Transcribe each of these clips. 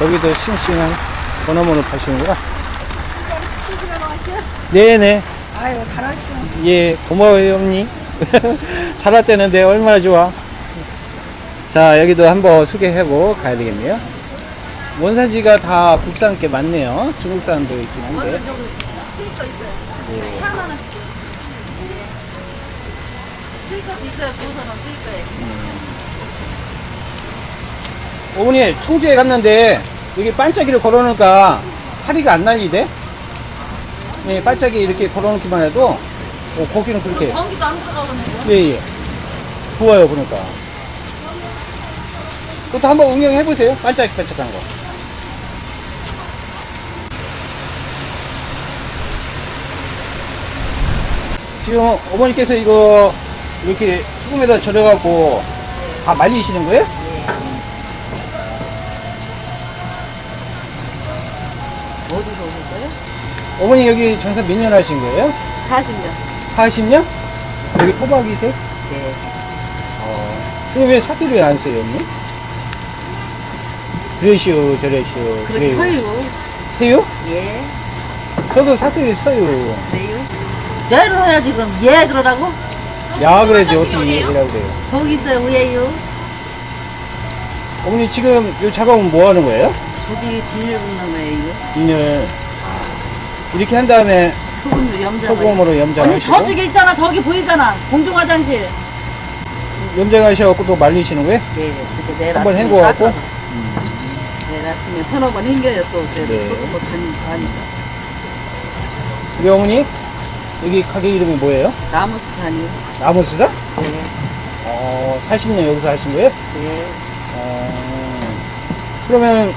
여기도 싱싱한 건어물을 파시는구나. 네네. 아유, 잘하시오. 예, 고마워요, 언니. 잘 왔다는데 얼마나 좋아. 자, 여기도 한번 소개해보고 가야 되겠네요. 원산지가 다 국산 게 많네요. 중국산도 있긴 한데. 스니커 있어요. 예. 4만 원. 스니커도 있어요. 9천 원 스니커에. 어머니, 청주에 갔는데, 여기 반짝이를 걸어놓으니까 파리가 안 날리대? 네, 반짝이 이렇게 걸어놓기만 해도, 어, 거기는 그렇게. 전기도 안 들어가거든요. 예, 예. 좋아요, 그러니까. 그것도 한번 응용해보세요. 반짝반짝한 거. 지금 어머니께서 이거 이렇게 소금에다 절여갖고 다 말리시는 거예요? 어머니 여기 장사 몇 년 하신 거예요? 40년. 40년? 여기 토박이세요? 네. 어. 근데 왜 사투리를 안 써요, 언니? 그러시오, 저러시오. 그렇게 그래요. 서요. 해요? 예. 저도 사투리 써요. 그래요? 내려야지 그럼 예 그러라고? 야, 그래야지 어떻게 얘기라고 그래요. 저기 있어요 왜요? 어머니 지금 이 작업은 뭐 하는 거예요? 저기 비닐 굽는 거예요 이거. 비늘 이렇게 한 다음에 소금으로 염장. 소금으로 언니 염장하시고 저쪽에 있잖아 저기 보이잖아 공중 화장실. 염장하셔갖고 또 말리시는 거예요? 네. 그때 내일 한번 아침에 헹궈갖고? 깎아서. 내일 아침에 서너 번 헹겨요 또 그래도 네. 소금 못하니까 하니까. 우리 어머니 여기 가게 이름이 뭐예요? 나무 수산이요. 나무수사? 네. 어, 40년 여기서 하신 거예요? 네. 어, 그러면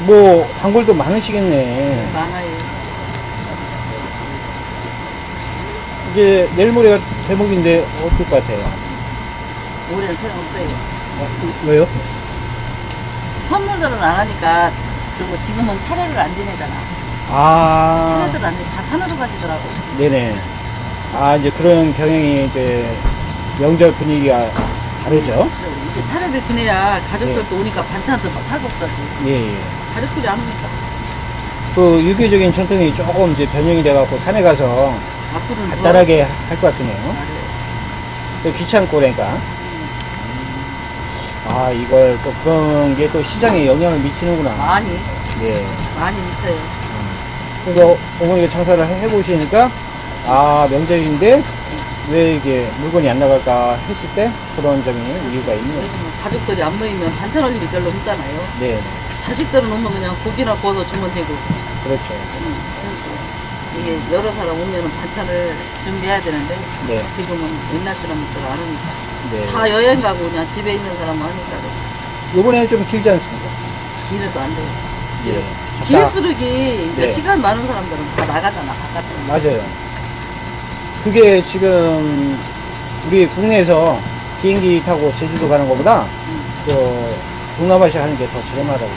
뭐 단골도 많으시겠네. 많아요. 이제 내일 모레가 대목인데 어떨 것 같아요? 올해는 소용없어요. 어, 왜요? 선물들은 안 하니까 그리고 지금은 차례를 안 지내잖아. 아, 차례들 안 지내 다 산으로 가시더라고. 네네. 아, 이제 그런 경향이 이제 명절 분위기가 다르죠? 그래, 이제 차례를 지내야 가족들도 네. 오니까 반찬도 막 사고 그러지. 예, 예. 가족들이 안 오니까 그 유교적인 전통이 조금 이제 변형이 돼갖고 산에 가서 간단하게 할 것 같으네요. 또 귀찮고 그러니까. 아, 이걸 또 그런 게 또 시장에 영향을 미치는구나. 많이 예. 많이 있어요. 그러니까 어머니가 장사를 해- 해보시니까, 아, 명절인데 왜 이게 물건이 안 나갈까 했을 때 그런 점이 이유가 있네요. 요즘은 가족들이 안 모이면 반찬 할 일이 별로 없잖아요. 네, 자식들은 오면 그냥 고기나 구워서 주면 되고. 그렇죠. 음, 그래서 이게 여러 사람 오면은 반찬을 준비해야 되는데 네, 지금은 옛날처럼 안 오니까 네. 다 여행 가고 그냥 집에 있는 사람은 하니까 그래. 요번에는 좀 길지 않습니까? 길에도 안 돼요. 예. 길 자, 쓰르기 이제 네. 시간 많은 사람들은 다 나가잖아 바깥에. 맞아요. 그게 지금 우리 국내에서 비행기 타고 제주도 가는 것보다 음. 그 동남아시아 하는 게 더 저렴하다고.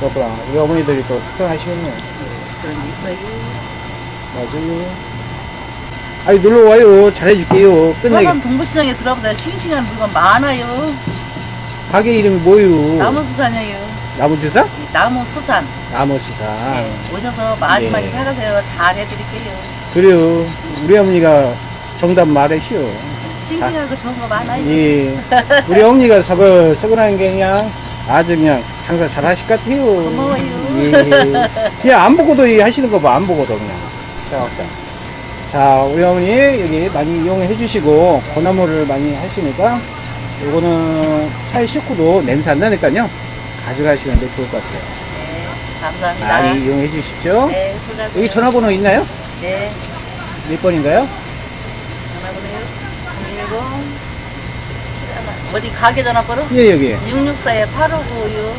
그렇구나. 우리 어머니들이 또 특별하시겠네요. 그런 게 있어요. 맞아요. 아니, 놀러 와요. 잘해줄게요. 끝나게. 서산 동부시장에 들어보다 싱싱한 물건 많아요. 가게 이름이 뭐요? 나무 수산이에요. 나무주사? 나무 수산. 나무수사. 네, 오셔서 많이 네. 많이 사가세요. 잘 해드릴게요. 그래요. 우리 어머니가 정답 말하시오. 싱싱하고 좋은 거 많아요. 예. 우리 어머니가 서글서글한 게 그냥 아주 그냥 장사 잘 하실 것 같아요. 고마워요. 예. 그냥 안 보고도 이 하시는 거 봐. 안 보고도 그냥. 자, 자. 자, 우리 어머니 여기 많이 이용해 주시고 건나물을 많이 하시니까 요거는 차에 싣고도 냄새 안 나니까요. 가져가시는데 좋을 것 같아요. 네, 감사합니다. 많이 이용해 주십시오. 네, 수고하세요. 여기 전화번호 있나요? 네, 몇 번인가요? 10 어디 가게 전화번호? 예, 여기. 664에 8595요.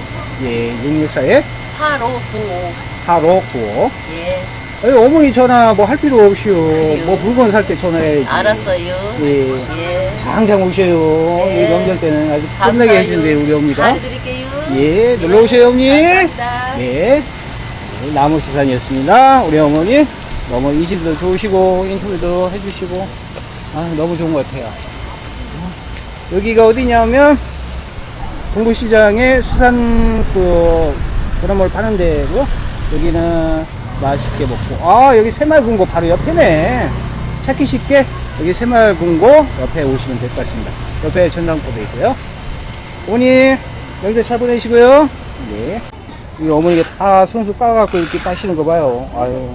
예, 664에 8595. 8595. 예, 아니, 어머니 전화 뭐 할 필요 없이요. 그래요. 뭐 물건 살 때 전화해야지. 알았어요. 예. 예. 항상 오셔요. 네. 이 명절 때는 아주. 끝나게 해준대 우리 어머니가. 잘해드릴게요. 예, 놀러 오세요, 어머니. 감사합니다. 네. 네, 나무수산이었습니다. 우리 어머니 너무 인심도 좋으시고 인터뷰도 해주시고 아, 너무 좋은 것 같아요. 어, 여기가 어디냐면 동부시장에 수산 그 그나물 파는 데고요. 여기는 맛있게 먹고 아 여기 새마을금고 바로 옆에네. 찾기 쉽게 여기 새마을금고 옆에 오시면 될 것 같습니다. 옆에 전당포도 있고요. 어머니 명절 잘 보내시고요. 네. 이 어머니가 다 손수 까갖고 이렇게 빠시는 거 봐요. 아유.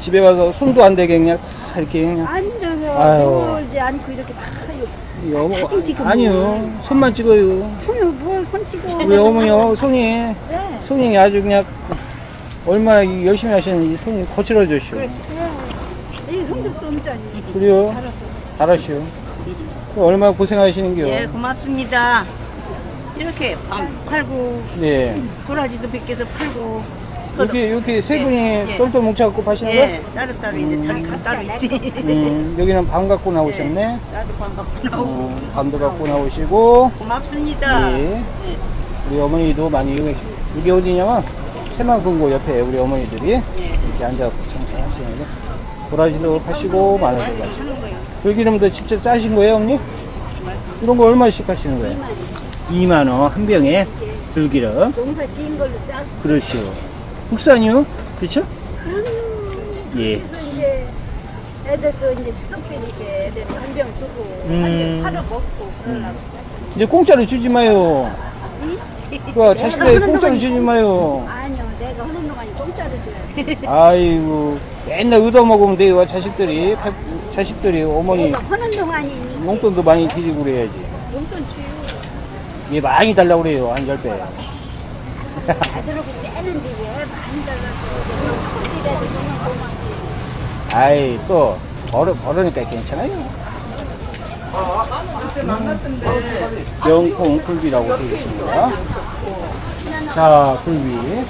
집에 가서 손도 안 대게 그냥 다 이렇게 앉아서 아유. 이제 않고 이렇게 다 이거 이 어머 사진 찍으면 아니요 손만 찍어요. 손을 뭘손 찍어. 우리 어머니 어, 손이 네. 손이 아주 그냥 얼마나 이 열심히 하시는 이 손이 거칠어졌슈. 그래. 이 손톱도 없잖니. 그래요? 알았어. 잘하시오. 그 얼마나 고생하시는겨. 예, 고맙습니다. 이렇게 빵 팔고 네. 도라지도 뺏겨서 팔고 이렇게 이렇게 세 분이 예. 똘똘 뭉쳐갖고 파시는 예, 따로 따로 이제 자기 가 따로 있지. 거? 음, 여기는 밤 갖고 나오셨네. 예, 나도 반갑고 나오고 음, 밤도 갖고 나오시고. 고맙습니다. 예. 예. 우리 어머니도 많이 여기 이게 어디냐면 새만금고 옆에 우리 어머니들이 예. 이렇게 앉아서 청소하시는데 도라지도 파시고 마늘도 파시고 하는 거예요. 들기름도 직접 짜신 거예요, 언니? 이런 거 얼마씩 하시는 거예요? 2만 원 한 병에 들기름. 농사 지은 걸로 짜. 그렇죠. 국산이요? 그렇죠? 예. 그래서 이제 애들도 이제 추석 때니까 애들도 한병 주고 음. 한병 팔아 먹고 그러려고 짰지. 이제 공짜로 주지 마요. 그 자식들 공짜로 주지 마요. 아니요, 내가 하는 동안에 공짜로 줘야지. 아이고 맨날 얻어 먹으면 돼요. 자식들이 자식들이 어머니 내가 하는 동안이니 용돈도 많이 드리고 그래야지. 용돈 주요. 얘 많이 달라고 그래요. 한 10배. 아들하고 째는데 왜 많이 달라고. 아이 또 벌어 벌으니까 괜찮아요. 명품 굴비라고 되어 있습니다. 자 굴비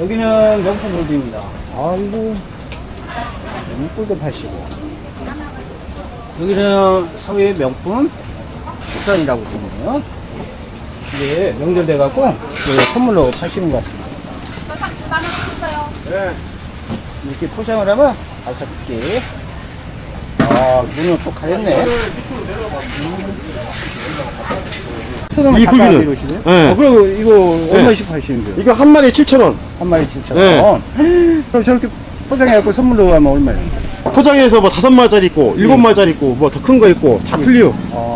여기는 명품 굴비입니다. 아이고 꿀도 파시고 여기는 서해 명품 국산이라고 되네요. 이게 명절 돼갖고 이거 선물로 파시는 것 같습니다. 네. 이렇게 포장을 하면 다섯 개. 아, 눈을 또 가렸네. 이 굴비는? 네. 어, 그리고 이거 얼마씩 파시는 거예요? 이거 한 마리에 7,000원. 한 마리 7천 네. 원. 그럼 저렇게 포장해 갖고 선물로 하면 얼마예요? 포장해서 뭐 다섯 마리짜리 있고, 일곱 마리짜리 있고, 뭐 더 큰 거 있고, 다 틀려. 어,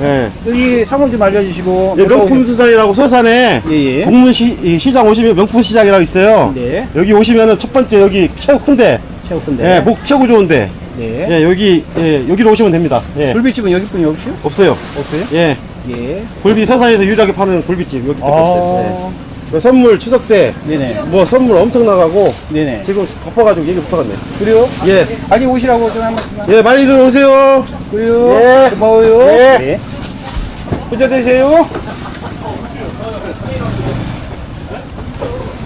예. 여기 상호 좀 알려주시고. 예, 명품 수산이라고 서산에 예, 예. 동문 시 이 시장 오시면 명품 시장이라고 있어요. 네. 여기 오시면은 첫 번째 여기 최고 큰데, 최고인데. 예, 목 최고 좋은데, 네. 예, 여기, 예, 여기로 오시면 됩니다. 예. 굴비집은 여기 분이 없어요? 없어요. 없어요? 예. 예. 굴비 서산에서 유일하게 파는 굴비집, 여기 밖에 없어요. 아, 예. 선물 추석 때, 네네. 뭐 선물 엄청 나가고, 네네. 지금 덮어가지고 얘기 못하겠네. 그래요? 예. 빨리 오시라고 좀한 말씀만. 예, 많이 들어오세요. 그래요? 예. 고마워요. 예. 네. 부자 되세요.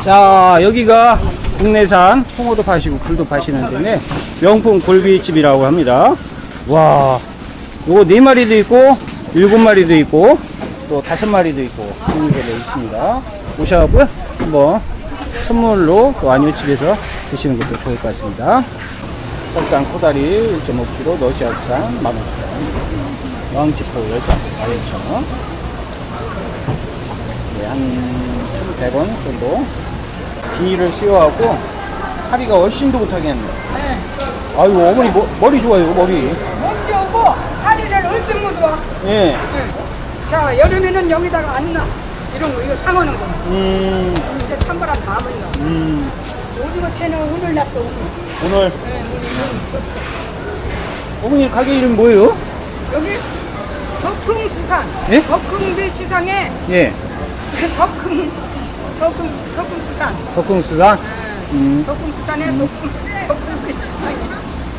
자, 여기가 국내산 홍어도 파시고 굴도 파시는 데네 명품 굴비집이라고 합니다. 와, 요거 네 마리도 있고 일곱 마리도 있고 또 다섯 마리도 있고 그런 게 있습니다. 오셔갖고 한번 선물로 또 아니면 집에서 드시는 것도 좋을 것 같습니다. 일단 코다리 1.5kg, 너시아산 15,000원, 왕지포 10장 12,000원, 네, 한 1,100원 정도. 비닐을 씌워갖고 파리가 훨씬 더 못하겠네. 아이고, 어머니 머, 머리 좋아요, 머리. 오고 다리를 얼씬 묻어. 예. 자 여름에는 여기다가 안 나. 이런 거 이거 상하는 거. 음, 이제 찬바람 다 불러. 음, 오징어 채는 오늘 났어 오늘. 오늘 네, 오늘 오늘 떴어. 어머니 가게 이름 뭐예요? 여기 덕흥 수산. 예? 덕흥비치상에 예. 덕흥 덕흥 덕흥 수산. 덕궁수산. 음. 덕흥 수산에 덕흥 덕흥비치상에.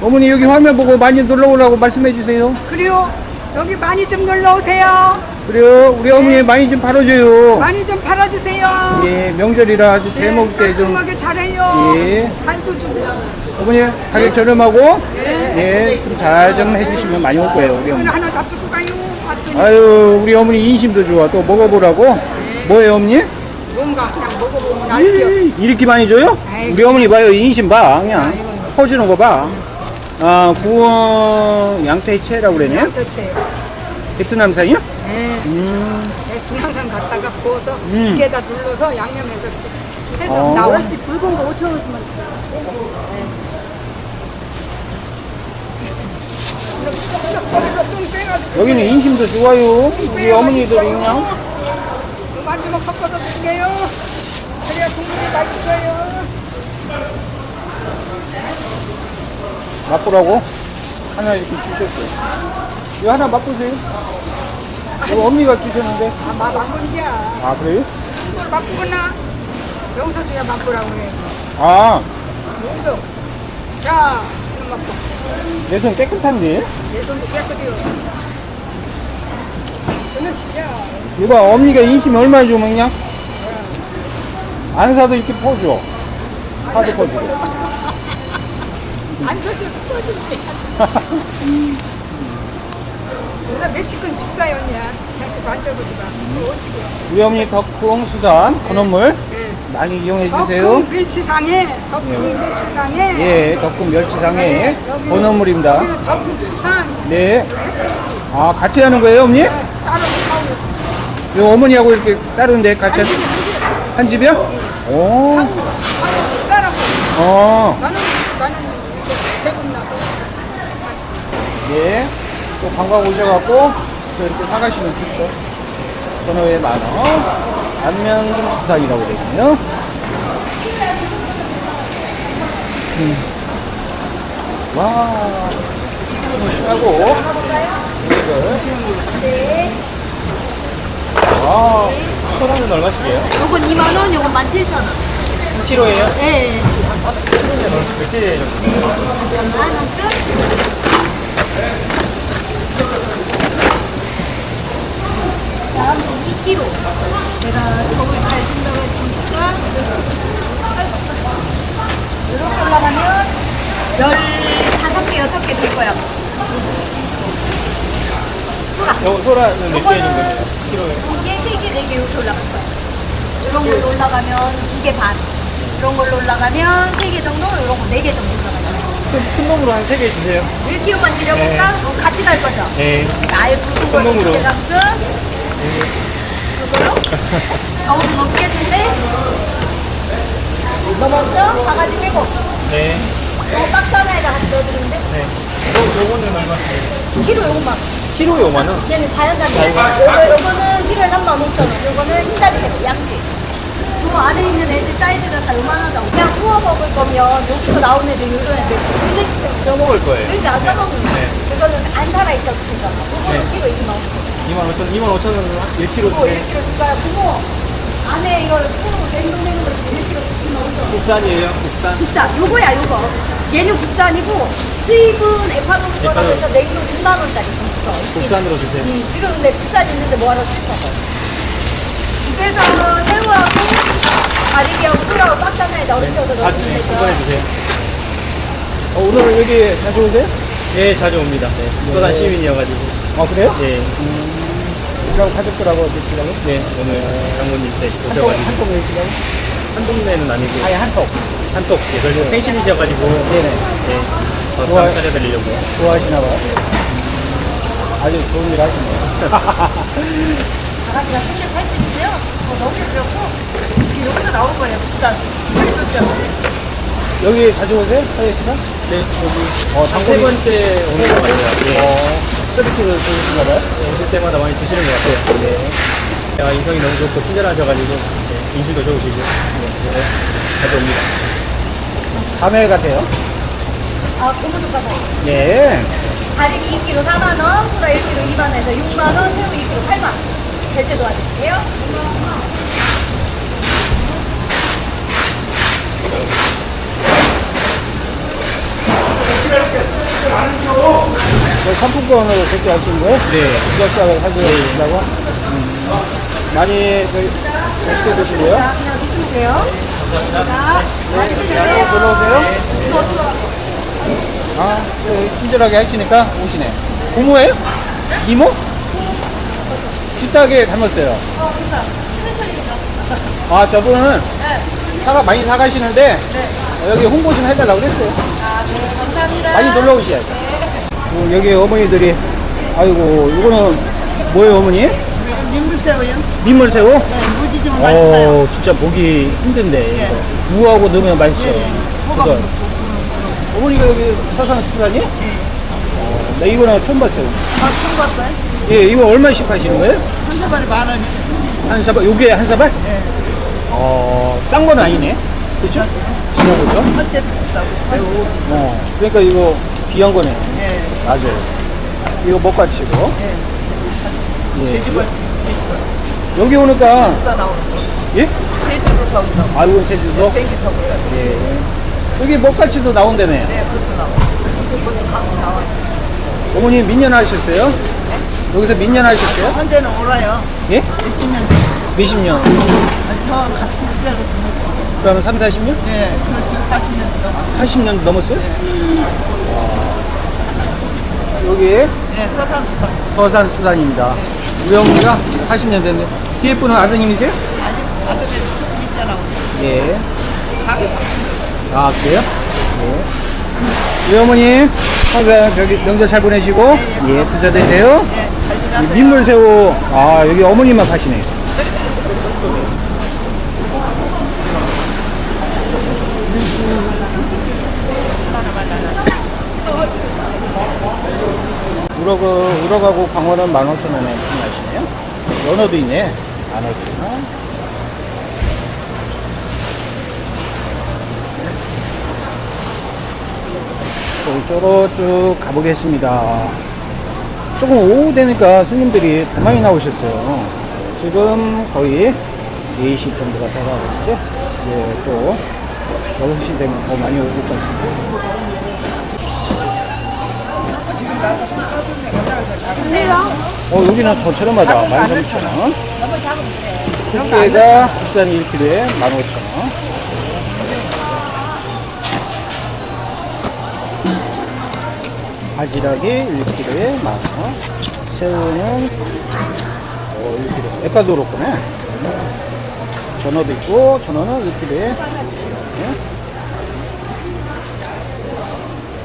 어머니 여기 화면 보고 많이 놀러 오라고 말씀해 주세요. 그리고 여기 많이 좀 놀러 오세요. 그래요. 우리 어머니 많이 좀 팔아줘요. 많이 좀 팔아주세요. 예, 명절이라 아주 잘 먹을 때 좀. 깔끔하게 잘해요. 예. 잘도 주고. 어머니 가격 저렴하고 네. 예, 좀 잘 좀 해주시면 많이 올 거예요 우리 어머니. 하나 잡수고 가요. 왔으니 아유 우리 어머니 인심도 좋아. 또 먹어보라고. 뭐예요 어머니? 뭔가 그냥 먹어보면 알죠. 이- 이렇게 많이 줘요? 아이고. 우리 어머니 봐요 인심 봐 그냥 퍼주는 거 봐. 아 구원 양태채라고 그러네. 도대체 베트남산이요? 네. 음, 네, 갔다가 구워서 음. 기계에다 눌러서 양념해서 해서 어. 나오는 그렇지 붉은 거 5천 원씩만 빼가지고 여기는 인심도 좋아요. 우리 어머니들이 그냥. 이거 한 주먹 섞어서 드게요 그래야 국물이 맛있어요 맛보라고 하나 이렇게 주셨어요. 이거 하나 맛보세요. 이거 언니가 주셨는데. 아, 맛안 보이야 아, 그래요? 이걸 맛보구나 여기서 줘야 맛보라고 해 아, 여기서 자 이거 맛보 내 손 깨끗한데? 내 손도 깨끗해요 저는 진짜 이거 언니가 인심 얼마 주면 그냥? 안 사도 이렇게 퍼줘. 사도 퍼주고. 안 써줘도 꺼주지 그래서 매치권 비싸요 언니야 그냥 만져보지 마 어떻게 우리 어머니 덕풍 수산 건어물 예. 많이 이용해 주세요. 덕분 밀치상에 덕분 예. 밀치상에 예, 덕풍 멸치상에 네, 여기는- 건어물입니다. 여기는 덕분 수산 네. 아, 같이 하는 거예요, 어머니? 따로 사오고 이 어머니하고 이렇게 따르는데 같이 한 하- 집에 한 집에 한 집이요? 오. 사오고 사오고 따라고 어. 나는 이렇게 세금 나서 같이 예. 또 관광 오셔갖고 또 이렇게 사가시면 좋죠. 전어회 만 원. 안면 수산이라고 되거든요. 음. 와. 하고 이걸. 와. 소라는 얼마씩이에요? 요건 2만 원 요건 17,000원 1kg예요? 네몇 개? 만 원쯤? 다음 2kg 내가 저걸 잘 준다고 했으니까 이렇게 올라가면 15개, 6개 될 거야 요 소라는 몇 요거는 개인가요? 1kg에? 이게 3개, 4개 이렇게 올라갈 거야 이런 걸로 올라가면 2개 반 이런 걸로 올라가면 3개 정도, 이런 거 4개 정도 올라가요 큰 놈으로 한 3개 주세요. 1kg만 드려볼까? 어, 같이 갈 거죠? 네. 날 굵은 걸로 손목으로. 두개값은 이걸로 저우도 넘겠는데 넘었어? 바가지 빼고 네. 요 박스 하나에다 같이 넣어드리는데 네. 요, 요거는 얼마? 키로 요것만 키로에 5만 원? 얘는 자연산이야 요거, 요거는 키로에 3만 5천 원 요거는 흰다리 새우 양지 요 안에 있는 사이즈가 다 요만하다고 그냥 구워 먹을 거면 여기서 나온 애들 요런 애들 근데 쪄먹을 거예요. 그러니까 안 사먹는 거 네. 그거는 안 살아있어도 되잖아 요거는 네. 키로 2만 5천 원 2만 5천, 2만 5천 원 1kg 그거 네. 1kg 줄까요? 그거 안에 이거 새우 냉동되는 거 1kg 2만 5천 원 국산이에요, 국산. 국산 요거야 요거 얘는 국산이고 수입은 에파노스라고 해서 냉동 2만 원짜리 있어 국산으로 주세요. 음, 지금 근데 비싸지 있는데 뭐하러 쓸까 집에서 새우하고 가리비하고 꿀하고 박스 하나에다 얼려서 다 주세요. 넣으면 수거해 되죠 주세요. 어, 오늘 여기 자주 오세요? 예, 자주 옵니다. 소단 시민이어가지고. 아, 그래요? 예, 그럼 가족들하고 드시라고? 네, 오늘 장모님 통, 오셔가지고. 한통 드시라고? 한 동네는 아니고, 아예 한 통. 한독. 예, 그래서 생신이셔가지고. 네네. 예, 더 좋아요. 상 차려드리려고. 좋아하시나 봐요. 아주 좋은 일 하시네요. 강아지가 380이고요 어, 너무 귀엽고 여기서 나올 거예요 국산 꿀 좋죠 여기 자주 오세요? 씨가? 네, 여기. 어, 세 번째 오는 것 같아요. 예. 어, 서비스를 주시나 봐요? 예, 오실 때마다 많이 드시는 것 같아요. 네. 야, 인성이 너무 좋고 친절하셔가지고, 예, 인심도 좋으시고, 예, 네, 자주 옵니다. 자매 같아요. 아 고무도 가봐요 네. 다리미 2kg 4만원, 소라 1kg 2만원에서 6만원, 새우 2kg 8만원. 결제 도와드릴게요. 저 상품권으로 결제하시는 거예요? 네. 부작사를 하시려고? 음. 많이 저희 맛있게 드시고요. 자, 그냥 많이 자, 드세요. 들어오세요. 아, 네, 친절하게 하시니까 오시네. 고모예요? 이모? 비슷하게 닮았어요. 어, 그니까, 친해철입니다. 아, 저분은 네. 사과 많이 사가시는데 어, 여기 홍보 좀 해달라고 그랬어요. 아, 네, 감사합니다. 많이 놀러 오셔야죠. 어, 여기 어머니들이 아이고 이거는 뭐예요, 어머니? 민물새우요? 민물새우? 네, 무지 좀 맛있어요. 어, 진짜 보기 힘든데. 예. 이거. 무하고 넣으면 맛있어요. 예, 예. 호박. 넣고. 어머니가 여기 서산 수산이? 예. 어, 나 이거는 처음 봤어요. 아, 처음 봤어요? 예, 이거 얼마씩 하시는 거예요? 한 사발에 만 원. 한 사발, 요게 한 사발? 예. 어, 싼건 아니네. 거죠? 할 때도 비싸고. 아이고. 어, 그러니까 이거 귀한 거네. 예. 맞아요. 이거 먹가치고. 예. 예. 돼지갈치. 여기 오니까, 비싸 나오는 거. 예? 제주도 서울도. 아, 이건 제주도? 배기 터보다. 예. 여기 먹가치도 나온다네요. 네, 그것도 나와요. 그것도 가끔 나와요. 어머니 민년 하셨어요? 여기서 민년 하셨어요? 현재는 오라요. 예? 몇십 년 돼. 몇십 년? 아, 저 각시 시절에 보냈어요. 그러면 3, 40년? 예, 그렇지. 40년 넘었어요. 80년 넘었어요? 와. 여기 예, 서산수산. 서산 수산입니다. 우리 어머니가 80년 됐네. 뒤에 분은 아드님이세요? 아니, 아들이 조금 있잖아. 예. 가게 사. 아, 그래요? 예. 우리 어머니, 항상 여기 명절 잘 보내시고, 예, 부자 되세요. 예, 잘이 지나세요. 민물새우, 아, 여기 어머니만 파시네. 우럭은, 우럭하고 광어는 15,000원에 판매하시네요. 연어도 있네. 15,000원. 이쪽으로 쭉 가보겠습니다. 조금 오후 되니까 손님들이 더 많이 나오셨어요. 지금 거의 4시 정도가 돼가고 있죠. 예, 또 6시 되면 더 많이 올 것 같습니다. 어, 여기는 더 저렴하다. 13,000원. 꽃게가 비싼 1kg에 15,000원. 바지락이 1kg에 만원, 새우는 어, 1kg, 에콰도르 거네. 전어도 있고, 전어는 1kg에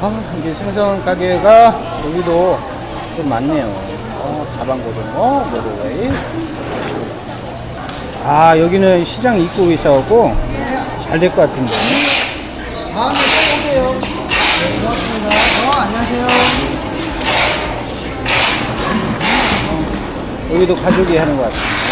아, 이게 생선 가게가 여기도 좀 많네요. 어, 자방고등어, 노르웨이. 아, 여기는 시장 입구에 있어갖고 잘 될 것 같은데. 여기도 가족이 하는 것 같습니다.